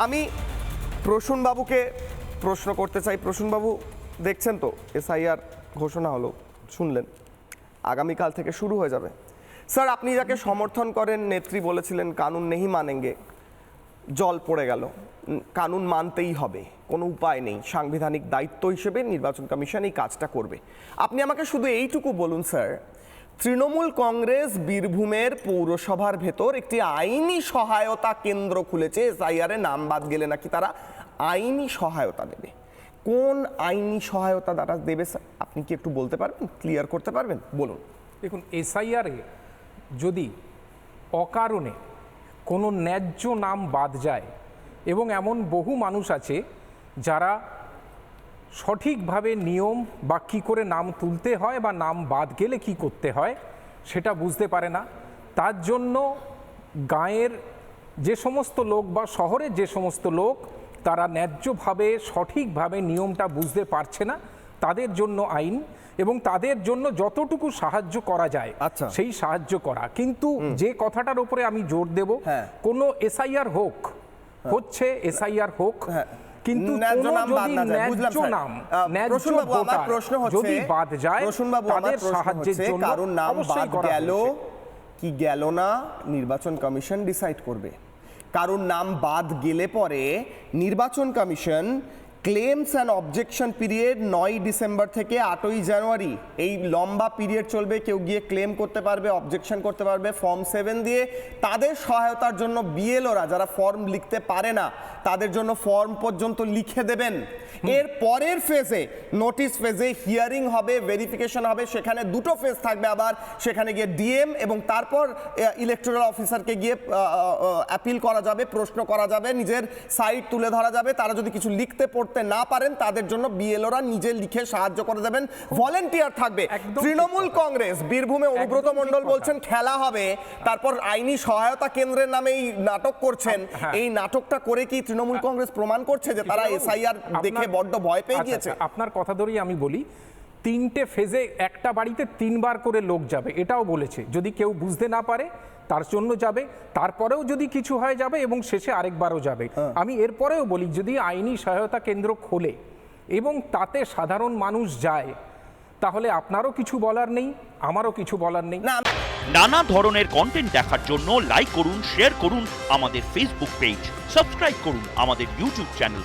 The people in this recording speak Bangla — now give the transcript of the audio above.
আমি প্রসূনবাবুকে প্রশ্ন করতে চাই। প্রসূনবাবু দেখছেন তো, এসআইআর ঘোষণা হলো, শুনলেন। আগামীকাল থেকে শুরু হয়ে যাবে। স্যার, আপনি যাকে সমর্থন করেন, নেত্রী বলেছিলেন, কানুন নেহি মানেঙ্গে, জল পড়ে গেল। কানুন মানতেই হবে। কোনো উপায় নেই। সাংবিধানিক দায়িত্ব হিসেবে নির্বাচন কমিশন এই কাজটা করবে। আপনি আমাকে শুধু এইটুকু বলুন, স্যার তৃণমূল কংগ্রেস বীরভূমের পৌরসভার ভেতর একটি আইনি সহায়তা কেন্দ্র খুলেছে। এসআইআর নাম বাদ গেলে নাকি তারা আইনি সহায়তা দেবে। কোন আইনি সহায়তা তারা দেবে আপনি কি একটু বলতে পারবেন? ক্লিয়ার করতে পারবেন? বলুন। দেখুন এসআইআরে যদি অকারণে কোনো ন্যায্য নাম বাদ যায়, এবং এমন বহু মানুষ আছে যারা সঠিকভাবে নিয়ম বা কী করে নাম তুলতে হয় বা নাম বাদ গেলে কি করতে হয় সেটা বুঝতে পারে না তার জন্য গাঁয়ের যে সমস্ত লোক বা শহরের যে সমস্ত লোক তারা ন্যায্যভাবে সঠিকভাবে নিয়মটা বুঝতে পারছে না তাদের জন্য আইন এবং তাদের জন্য যতটুকু সাহায্য করা যায় আচ্ছা। সেই সাহায্য করা কিন্তু যে কথাটার উপরে আমি জোর দেব হ্যাঁ। কোনো এসআইআর হোক হচ্ছে এসআইআর হোক হ্যাঁ। কিন্তু ন্যায্য নাম বাদ না যায়, বুঝলাম নাম আহ, ন্যায্য আমার প্রশ্ন হচ্ছে- যদি বাদ যায় প্রসূনবাবু, আমার সাহায্যের জন্য কারোর নাম বাদ গেল কি গেল না নির্বাচন কমিশন ডিসাইড করবে। কারণ নাম বাদ গেলে পরে নির্বাচন commission claims and objection period নয় ডিসেম্বর থেকে আটই জানুয়ারি। এই লম্বা পিরিয়ড চলবে কেউ গিয়ে ক্লেম করতে পারবে অবজেকশন করতে পারবে ফর্ম সেভেন দিয়ে। তাদের সহায়তার জন্য বিএলওরা যারা ফর্ম লিখতে পারে না তাদের জন্য ফর্ম পর্যন্ত লিখে দেবেন। এর পরের ফেজে নোটিশ ফেজে হিয়ারিং হবে ভেরিফিকেশন হবে সেখানে দুটো ফেজ থাকবে আবার। সেখানে গিয়ে ডিএম এবং তারপর ইলেকট্রাল অফিসারকে গিয়ে অ্যাপিল করা যাবে প্রশ্ন করা যাবে নিজের সাইট তুলে ধরা যাবে। তারা যদি কিছু লিখতে পড়তে না পারেন তাদের জন্য বিএলওরা নিজে লিখে সাহায্য করে দেবেন। ভলেন্টিয়ার থাকবে। তৃণমূল কংগ্রেস বীরভূমে অনুব্রত মন্ডল মণ্ডল বলছেন খেলা হবে। তারপর আইনি সহায়তা কেন্দ্রের নামে এই নাটক করছেন। হ্যাঁ। এই নাটকটা করে কি তৃণমূল কংগ্রেস প্রমাণ করছে যে তারা এসআইআর দেখে বড্ড ভয় পেয়ে আচ্ছা, গিয়েছে? আচ্ছা, আপনার কথা ধরেই আমি বলি তিনটে ফেজে একটা বাড়িতে তিনবার করে লোক যাবে এটাও বলেছে। যদি কেউ বুঝতে না পারে তার জন্য যাবে তারপরেও যদি কিছু হয় যাবে এবং শেষে আরেকবারও যাবে। আমি এরপরেও বলি যদি আইনি সহায়তা কেন্দ্র খোলে এবং তাতে সাধারণ মানুষ যায় তাহলে আপনারও কিছু বলার নেই আমারও কিছু বলার নেই। না নানা ধরনের কন্টেন্ট দেখার জন্য লাইক করুন শেয়ার করুন আমাদের ফেসবুক পেজ সাবস্ক্রাইব করুন আমাদের ইউটিউব চ্যানেল